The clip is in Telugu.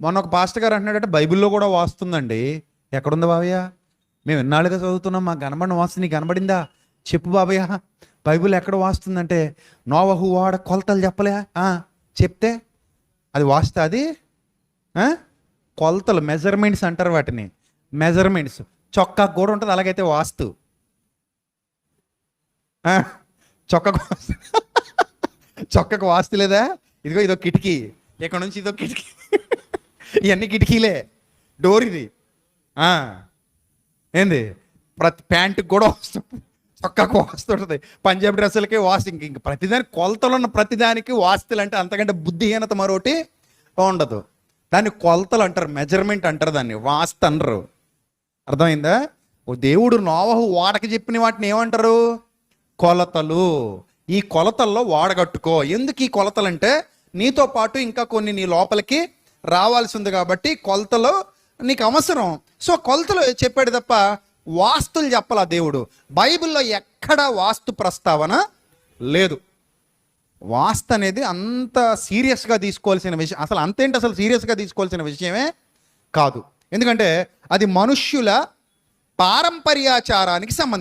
మొన్న ఒక పాస్టర్ గారు అంటున్నాడంటే బైబిల్లో కూడా వాస్తుందండి. ఎక్కడుంది బాబయ్య? మేము ఎన్నాళ్ళుగా చదువుతున్నాం మాకు కనబడిన వాస్తు నీకు కనబడిందా? చెప్పు బాబయ్య బైబిల్ ఎక్కడ వాస్తుందంటే నోవహు వాడ కొలతలు చెప్పలే చెప్తే? అది వాస్తా అది? కొలతలు మెజర్మెంట్స్ అంటారు వాటిని. మెజర్మెంట్స్. చొక్కా కూడా ఉంటుంది అలాగైతే వాస్తు. చొక్కకు చొక్కకు వాస్తు లేదా? ఇదిగో ఇదో కిటికీ. ఇక్కడ నుంచి ఇదో కిటికీ. ఇవన్నీ కిటికీలే. డోర్ ఇది. ఏంది? ప్రతి ప్యాంటుకి కూడా వస్తుంది చొక్కకు వాస్తుంటుంది. పంజాబ్ డ్రెస్సులకి వాస్తు. ఇంక ప్రతిదానికి కొలతలు ఉన్న ప్రతిదానికి వాస్తులు అంటే అంతకంటే బుద్ధిహీనత మరొకటి ఉండదు. దాన్ని కొలతలు అంటారు మెజర్మెంట్ అంటారు దాన్ని. వాస్తు అనరు. అర్థమైందా? ఓ దేవుడు నోవహు వాడకి చెప్పిన వాటిని ఏమంటారు? కొలతలు. ఈ కొలతల్లో వాడగట్టుకో. ఎందుకు ఈ కొలతలు అంటే నీతో పాటు ఇంకా కొన్ని నీ లోపలికి రావాల్సి ఉంది కాబట్టి కొలతలు నీకు అవసరం. సో కొలతలు చెప్పాడు తప్ప వాస్తులు చెప్పాల దేవుడు? బైబిల్లో ఎక్కడా వాస్తు ప్రస్తావన లేదు. వాస్తు అనేది అంత సీరియస్గా తీసుకోవాల్సిన విషయం అసలు అంతేంటి అసలు సీరియస్గా తీసుకోవాల్సిన విషయమే కాదు. ఎందుకంటే అది మనుష్యుల పారంపర్యాచారానికి సంబంధించి